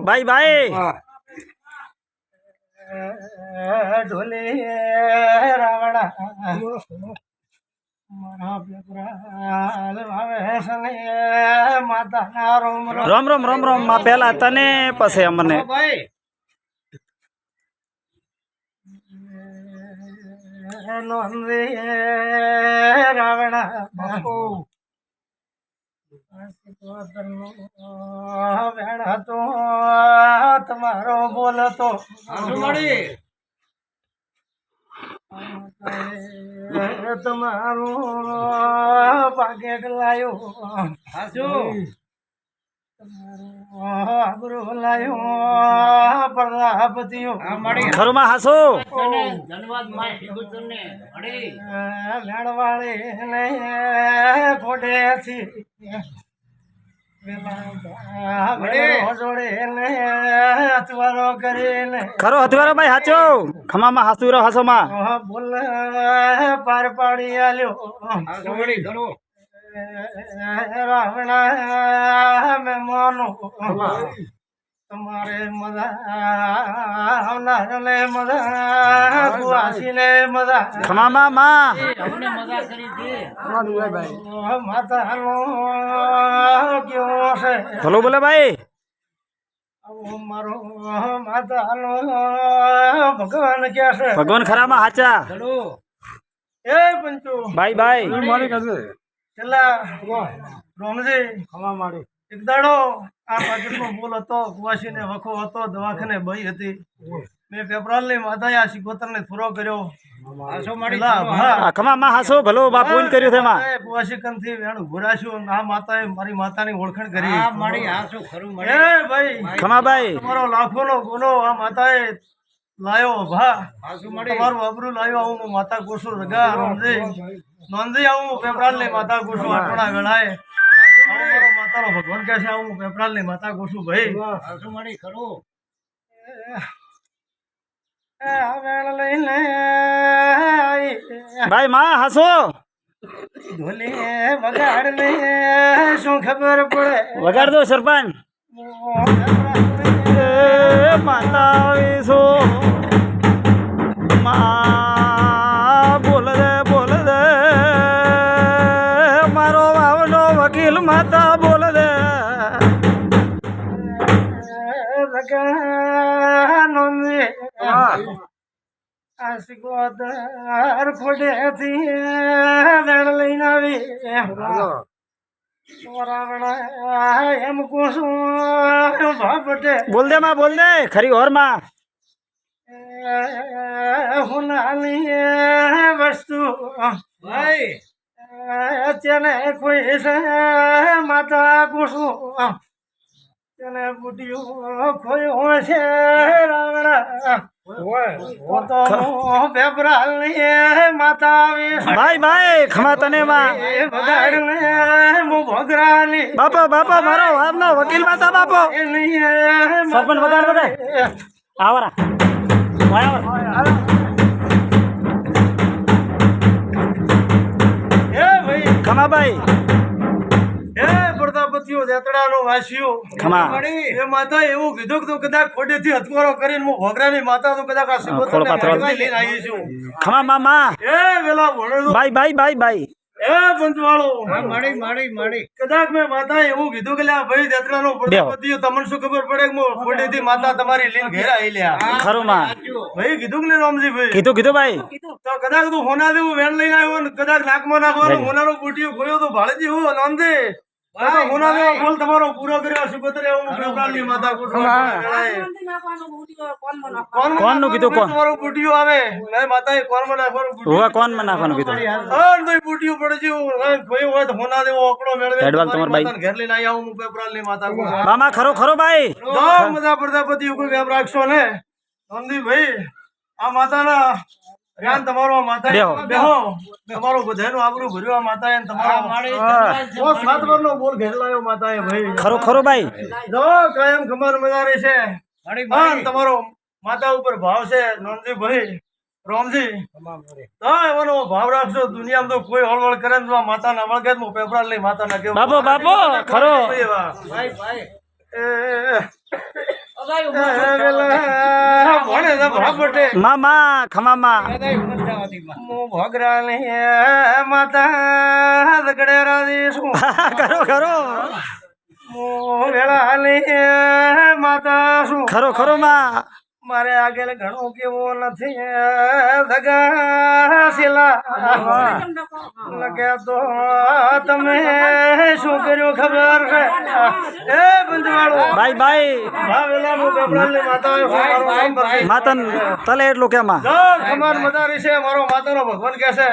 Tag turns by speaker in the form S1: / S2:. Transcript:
S1: ભાઈ ભાઈ
S2: ઢોલે રાવણા. રોમ રોમ.
S1: રોમ રોમમાં પેલા તને પછી અમને
S2: ભાઈ નોંધે રાવણ બાપુ. વેણ હતો તમારો બોલતો તમારું પાકેટ લાયો લાયો પ્રજાપતિઓ
S1: ખરું માં હાસો ખરો હથવારો ભાઈ હાચો. ખમામાં હાસુ રહો હાસો માં
S2: બોલ. પાર પાડી આલ્યો રાવણા મહેમાનો તમારે મજા નારલે મજા કુવાસીને મજા.
S1: ખમામાં માં
S2: માતાનો કેવો છે?
S1: ભલો બોલે ભાઈ.
S2: મારો ભગવાન કે છે?
S1: ભગવાન ખરામાં હાચા.
S2: એ પંચુ.
S1: ભાઈ ભાઈ
S2: છેલ્લા રોમજી એક દાડો આ પાકીટનો બોલ હતો કુવાસીને વખો હતો દવાખાને બઈ હતી. મેં પેપરાલની માતાએ આ સિકોતરને પૂરો કર્યો. પેલા ભા-
S1: આ ખમામાં હાસો ભલો બાપુ ઈન કર્યું છે માં.
S2: માતાએ કુવાસીકનથી વેણ ઘોરાશ્યું અને આ માતાએ મારી માતાની ઓળખાણ કરી. એ ભાઈ.
S1: ખમા ભાઈ.
S2: તમારો લાખોનો ગુનો આ માતાએ લાયો ભા તમારું અબરું લાયો આવું હું માતા કુસુ રગા નોંધી નોંધી આવું હું પેપરાલની માતા કુસુ આટોણા મારો માતાનો ભગવાન કહે છે આવું હું પેપરાલની માતા કુસુ ભાઈ. એ આ વેળ લઈને આઈ.
S1: ભાઈ માં હસો?
S2: ઢોલી વગાડ ને શું ખબર પડે?
S1: વગાડ દો સરપંચ. એ માતા વિશો મા, બોલ દે બોલ દે. મારો વાવનો વકીલ માતા, બોલ દે.
S2: આશિકોદર ખોડેથી લઈને આવી રાવણા એમ કોશું ભાપટે
S1: બોલ દે માં બોલ દે. ખરી ઓરમાં.
S2: હુનાની વસ્તુ. અત્યારે કોઈ માતા કુસું તેને બુટિયું કોઈ છે રાવણા.
S1: ભાઈ ભાઈ ખમા તને માં.
S2: એ બગાડને
S1: બાપા બાપા મારો વાવનો વકીલ માતા બાપો. સરપંચ વગાડ વગાડ આવરા. ભાઈ આવરા.
S2: એ ભાઈ
S1: ખમા ભાઈ
S2: એ પ્રજાપતિઓ જેતડાનો વાસ્યો
S1: ખમા.
S2: એ માતા એવું કીધું કે કદાચ ખોટેથી હથવારો કરીને હું ભોગરાની માતા તું કદાચ આ
S1: ખોળ
S2: સિકોતરને
S1: પાથરો.
S2: હાથમાં લઈને આવી છું
S1: ખમા મામા
S2: એ વેલા ભણેલો
S1: ભાઈ ભાઈ ભાઈ ભાઈ
S2: એ પંચવાળો કદાચ મેં માતાએ એવું કીધું કે લે ભાઈ જેતડાનો પ્રજાપતિઓ તમને શું ખબર પડે કે હું થી માતા તમારી લીન ઘેરા આવી લ્યા?
S1: ખરું માં.
S2: ભાઈ કીધું કે રામજી ભાઈ?
S1: કીધું કીધું ભાઈ.
S2: તો કદાચ તું હોના દેવું વેણ લઈને આવ્યો ને કદાચ નાકમાં નાખવાનું હોનારો બુટીઓ ખોયો તો ભાડે હું નોંધે તો બોલ તમારો પૂરો કર્યો સુગોતરે હું માતા કોણ
S1: કીધું કોણ?
S2: તમારું બુટીઓ આવે. મેં માતાએ કોણમાં નાખવાનું?
S1: હોવા કોણમાં નાખવાનું કીધું?
S2: અન તો બુટીઓ પડે છે કોઈ હોય તો હોના દેવો ઓકડો મેળવે.
S1: હેડવાલ તમાર ભાઈ.
S2: ઘેર લઈને હું પેપરાલની માતા કો
S1: મામા ખરો ખરો ભાઈ.
S2: જો બધા પ્રજાપતિ કોઈ વેમ રાખશો ને? નંદીભાઈ આ માતાના જ્ઞાન તમારો આ માતાએ
S1: બેહો.
S2: તમારો બધાનું આબરૂ ભર્યું આ માતાએ ને તમારો ઓ સાત વરનો બોલ ઘેર માતાએ ભાઈ.
S1: ખરો ખરો ભાઈ.
S2: જો કાયમ ખબર મજા રહી છે તમારો માતા ઉપર ભાવ છે નંદીભાઈ રોમજી. તો એવાનો ભાવ રાખજો દુનિયામાં તો કોઈ હળવળ કરે ને તો આ માતાના વળગે પેપરા લઈ માતાના કેવું
S1: બાપો બાપો ખરો.
S2: ભાઈ ભાઈ.
S1: મામા ખમામા.
S2: હું ભોગરાની માતા ગડેરા દીશું
S1: ખરો ખરો
S2: હું વેળાની માતા શું?
S1: ખરો ખરો માં.
S2: મારે આગળ ઘણું કેવું નથી લગે તો તમે શું કર્યું ખબર છે? એ બંધવાળો. ભાઈ ભાઈ.
S1: માતન તલે એટલું કેમાં
S2: જો ખમાર મદારી છે મારો માતાનો ભગવાન કે છે.